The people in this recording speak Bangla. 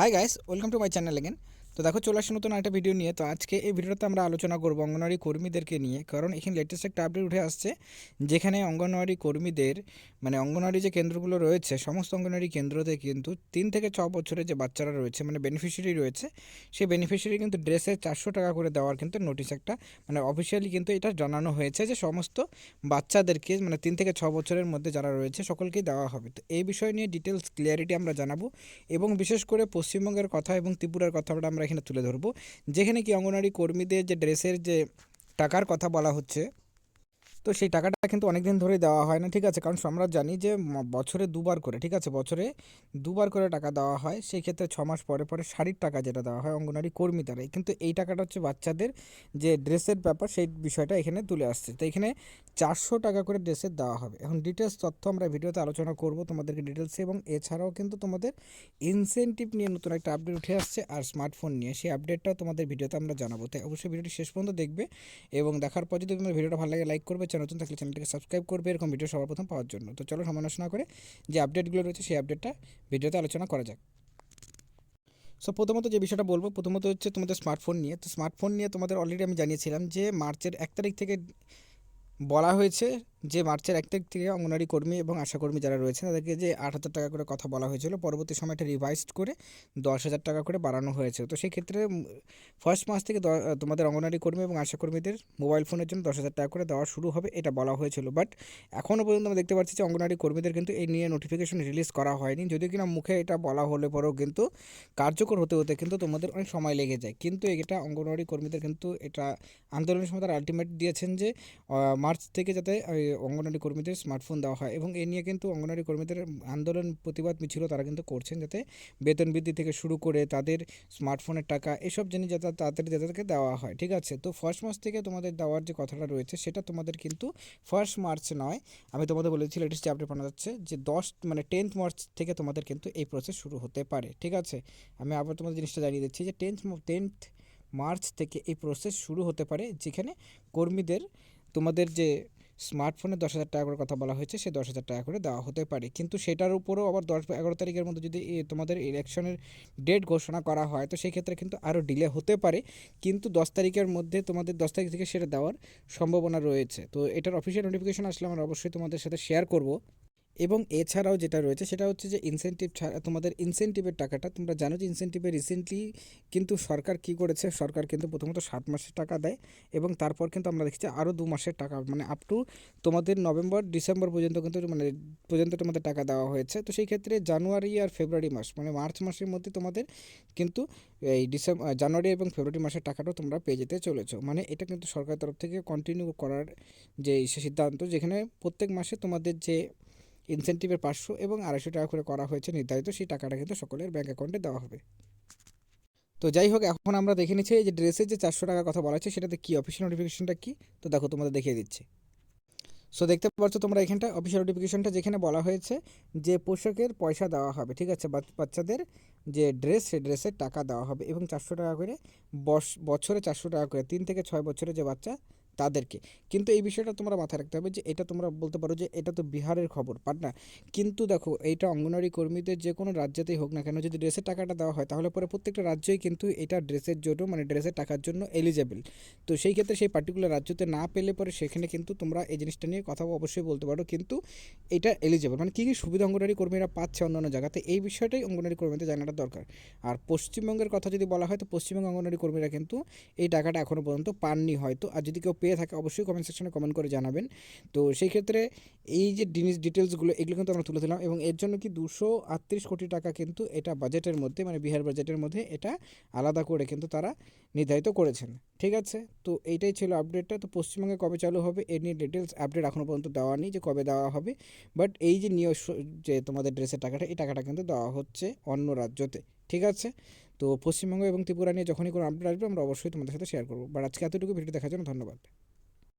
hi guys welcome to my channel again. তো দেখো, চলে আসছে নতুন একটা ভিডিও নিয়ে। তো আজকে এই ভিডিওতে আমরা আলোচনা করব অঙ্গনওয়াড়ি কর্মীদেরকে নিয়ে। কারণ এখানে লেটেস্ট একটা আপডেট উঠে আসছে, যেখানে অঙ্গনওয়াড়ি কর্মীদের মানে অঙ্গনওয়াড়ি যে কেন্দ্রগুলো রয়েছে, সমস্ত অঙ্গনওয়াড়ি কেন্দ্রতে কিন্তু তিন থেকে ছ বছরের যে বাচ্চারা রয়েছে মানে বেনিফিশিয়ারি রয়েছে, সেই বেনিফিশিয়ারি কিন্তু ড্রেসে চারশো টাকা করে দেওয়ার কিন্তু নোটিশ একটা মানে অফিসিয়ালি কিন্তু এটা জানানো হয়েছে যে সমস্ত বাচ্চাদেরকে মানে তিন থেকে ছ বছরের মধ্যে যারা রয়েছে, সকলকেই দেওয়া হবে। তো এই বিষয় নিয়ে ডিটেলস ক্লিয়ারিটি আমরা জানাব। এবং বিশেষ করে পশ্চিমবঙ্গের কথা এবং ত্রিপুরার কথা আমরা এখানে তুলে ধরবো। যেখানে কি অঙ্গনওয়াড়ি কর্মীদের যে ড্রেসের যে টাকার কথা বলা হচ্ছে তো সেই টাকাটা কিন্তু অনেক দিন ধরে দেওয়া হয় না, ঠিক আছে? কারণ আমরা জানি যে বছরে দুবার করে, ঠিক আছে? বছরে দুবার করে টাকা দেওয়া হয়, সেই ক্ষেত্রে ছ মাস পরে পরে শাড়ির টাকা যেটা দেওয়া হয় অঙ্গনওয়াড়ি কর্মী দ্বারাই কিন্তু এই টাকাটা হচ্ছে বাচ্চাদের যে ড্রেসের ব্যাপার, সেই বিষয়টা এখানে তুলে আসছে। তো এখানে চারশো টাকা করে ড্রেসের দেওয়া হবে। এখন ডিটেলস তথ্য আমরা ভিডিওতে আলোচনা করব তোমাদেরকে ডিটেলসে, এবং এছাড়াও কিন্তু তোমাদের ইনসেন্টিভ নিয়ে নতুন একটা আপডেট উঠে আসছে, আর স্মার্টফোন নিয়ে। সেই আপডেটটাও তোমাদের ভিডিওতে আমরা জানাব। তাই অবশ্যই ভিডিওটি শেষ পর্যন্ত দেখবে, এবং দেখার পর যদি তোমাদের ভিডিওটা ভালো লাগে লাইক করবে চ্যানেল নতুন থাকলে চ্যানেলটাকে সাবস্ক্রাইব করবে, এরকম ভিডিও সবার প্রথম পাওয়ার জন্য। তো চলো সমালোচনা করে যে আপডেটগুলো রয়েছে, সেই আপডেটটা ভিডিওতে আলোচনা করা যাক। সো প্রথমত যে বিষয়টা বলব, প্রথমত হচ্ছে তোমাদের স্মার্টফোন নিয়ে। তো স্মার্টফোন নিয়ে তোমাদের অলরেডি আমি জানিয়েছিলাম যে মার্চের এক তারিখ থেকে বলা হয়েছে যে মার্চের এক তারিখ থেকে অঙ্গনওয়াড়ি কর্মী এবং আশাকর্মী যারা রয়েছেন, তাদেরকে যে আট হাজার টাকা করে কথা বলা হয়েছিল, পরবর্তী সময় এটা রিভাইজড করে দশ হাজার টাকা করে বাড়ানো হয়েছে। তো সেই ক্ষেত্রে ফার্স্ট মাস থেকে তোমাদের অঙ্গনওয়াড়ি কর্মী এবং আশাকর্মীদের মোবাইল ফোনের জন্য দশ হাজার টাকা করে দেওয়া শুরু হবে, এটা বলা হয়েছিল। বাট এখনও পর্যন্ত আমরা দেখতে পাচ্ছি যে অঙ্গনওয়াড়ি কর্মীদের কিন্তু এই নিয়ে নোটিফিকেশন রিলিজ করা হয়নি। যদিও কিনা মুখে এটা বলা হলে পরেও কিন্তু কার্যকর হতে হতে কিন্তু তোমাদের অনেক সময় লেগে যায়। কিন্তু এটা অঙ্গনওয়াড়ি কর্মীদের কিন্তু এটা আন্দোলনের সময় তারা আলটিমেট দিয়েছেন যে মার্চ থেকে যাতে অঙ্গনওয়াড়ি কর্মীদের স্মার্টফোন দেওয়া হয় এবং এ নিয়ে কিন্তু অঙ্গনওয়াড়ি কর্মীদের আন্দোলন প্রতিবাদ মিছিলও তারা কিন্তু করছেন যাতে বেতন বৃদ্ধি থেকে শুরু করে তাদের স্মার্টফোনের টাকা এসব জিনিস যাতে তাড়াতাড়ি তাদেরকে দেওয়া হয়, ঠিক আছে? তো ফার্স্ট মাস থেকে তোমাদের দেওয়ার যে কথাটা রয়েছে সেটা তোমাদের কিন্তু ফার্স্ট মার্চ নয়। আমি তোমাদের বলেছি লেটেস্ট আপডেট পাওয়া যাচ্ছে যে দশ মানে টেন্থ মার্চ থেকে তোমাদের কিন্তু এই প্রসেস শুরু হতে পারে, ঠিক আছে? আমি আবার তোমাদের জিনিসটা জানিয়ে দিচ্ছি যে টেন্থ টেন্থ মার্চ থেকে এই প্রসেস শুরু হতে পারে যেখানে কর্মীদের তোমাদের যে স্মার্টফোনে দশ হাজার টাকা করে কথা বলা হয়েছে, সে দশ হাজার টাকা করে দেওয়া হতে পারে। কিন্তু সেটার উপরেও আবার দশ এগারো তারিখের মধ্যে যদি তোমাদের ইলেকশনের ডেট ঘোষণা করা হয়, তো সেই ক্ষেত্রে কিন্তু আরও ডিলে হতে পারে। কিন্তু দশ তারিখের মধ্যে তোমাদের, দশ তারিখ থেকে সেটা দেওয়ার সম্ভাবনা রয়েছে। তো এটার অফিসিয়াল নোটিফিকেশন আসলে আমরা অবশ্যই তোমাদের সাথে শেয়ার করব। এবং এছাড়াও যেটা রয়েছে সেটা হচ্ছে যে ইনসেন্টিভ ছাড়া তোমাদের ইনসেন্টিভের টাকাটা, তোমরা জানো যে ইনসেন্টিভে রিসেন্টলি কিন্তু সরকার কি করেছে? সরকার কিন্তু প্রথমত সাত মাসের টাকা দেয় এবং তারপর কিন্তু আমরা দেখছি আরও দু মাসের টাকা মানে আপ টু তোমাদের নভেম্বর, ডিসেম্বর পর্যন্ত কিন্তু মানে পর্যন্ত তোমাদের টাকা দেওয়া হয়েছে। তো সেই ক্ষেত্রে জানুয়ারি আর ফেব্রুয়ারি মাস মানে মার্চ মাসের মধ্যে তোমাদের কিন্তু এই ডিসেম্বর জানুয়ারি এবং ফেব্রুয়ারি মাসের টাকাটাও তোমরা পেয়ে যেতে চলেছো। মানে এটা কিন্তু সরকারের তরফ থেকে কন্টিনিউ করার যে সিদ্ধান্ত, যেখানে প্রত্যেক মাসে তোমাদের যে ইনসেন্টিভের পাঁচশো এবং আড়াইশো টাকা করে করা হয়েছে নির্ধারিত, সেই টাকাটা কিন্তু সকলের ব্যাঙ্ক অ্যাকাউন্টে দেওয়া হবে। তো যাই হোক, এখন আমরা দেখে নিচ্ছি যে ড্রেসের যে চারশো টাকার কথা বলা হচ্ছে, সেটাতে কী অফিসিয়াল নোটিফিকেশনটা কী? তো দেখো, তোমাদের দেখিয়ে দিচ্ছি। সো দেখতে পাচ্ছ তোমরা এখানটা অফিসিয়াল নোটিফিকেশনটা যেখানে বলা হয়েছে যে পোশাকের পয়সা দেওয়া হবে, ঠিক আছে? বাচ- বাচ্চাদের যে ড্রেস, সেই ড্রেসের টাকা দেওয়া হবে এবং চারশো টাকা করে বস বছরে চারশো টাকা করে, তিন থেকে ছয় বছরের যে বাচ্চা তাদেরকে। কিন্তু এই বিষয়টা তোমরা মাথায় রাখতে হবে যে এটা তোমরা বলতে পারো যে এটা তো বিহারের খবর পাটনা কিন্তু দেখো, এইটা অঙ্গনওয়াড়ি কর্মীদের যে কোনো রাজ্যতেই হোক না কেন, যদি ড্রেসের টাকাটা দেওয়া হয়, তাহলে পরে প্রত্যেকটা রাজ্যই কিন্তু এটা ড্রেসের জন্য মানে ড্রেসের টাকার জন্য এলিজেবল তো সেই ক্ষেত্রে সেই পার্টিকুলার রাজ্যতে না পেলে পরে সেখানে কিন্তু তোমরা এই জিনিসটা নিয়ে কথা অবশ্যই বলতে পারো, কিন্তু এটা এলিজেবল মানে কী কী সুবিধা অঙ্গনওয়াড়ি কর্মীরা পাচ্ছে অন্যান্য জায়গাতে, এই বিষয়টাই অঙ্গনওয়াড়ি কর্মীদের জানাটা দরকার। আর পশ্চিমবঙ্গের কথা যদি বলা হয়, তো পশ্চিমবঙ্গ অঙ্গনওয়াড়ি কর্মীরা কিন্তু এই টাকাটা এখনও পর্যন্ত পাননি হয়তো। আর যদি কেউ পেয়ে থাকে, অবশ্যই কমেন্ট সেকশনে কমেন্ট করে জানাবেন। তো সেই ক্ষেত্রে এই যে জিনিস ডিটেলসগুলো এগুলো কিন্তু আমরা তুলে দিলাম এবং এর জন্য কি দুশো আটত্রিশ কোটি টাকা কিন্তু এটা বাজেটের মধ্যে মানে বিহার বাজেটের মধ্যে এটা আলাদা করে কিন্তু তারা নির্ধারিত করেছেন। ঠিক আছে? তো এইটাই ছিল আপডেটটা তো পশ্চিমবঙ্গে কবে চালু হবে, এ নিয়ে ডিটেলস আপডেট এখনও পর্যন্ত দেওয়া নেই যে কবে দেওয়া হবে। বাট এই যে নিয়ে যে তোমাদের ড্রেসের টাকাটা, এই টাকাটা কিন্তু দেওয়া হচ্ছে অন্য রাজ্যতে। ঠিক আছে? তো পশ্চিমবঙ্গ এবং ত্রিপুরা নিয়ে যখনই কোনো আপডেট আসবে, আমরা অবশ্যই তোমাদের সাথে শেয়ার করব। বাট আজকে এতটুকু ভিডিও দেখার জন্য ধন্যবাদ।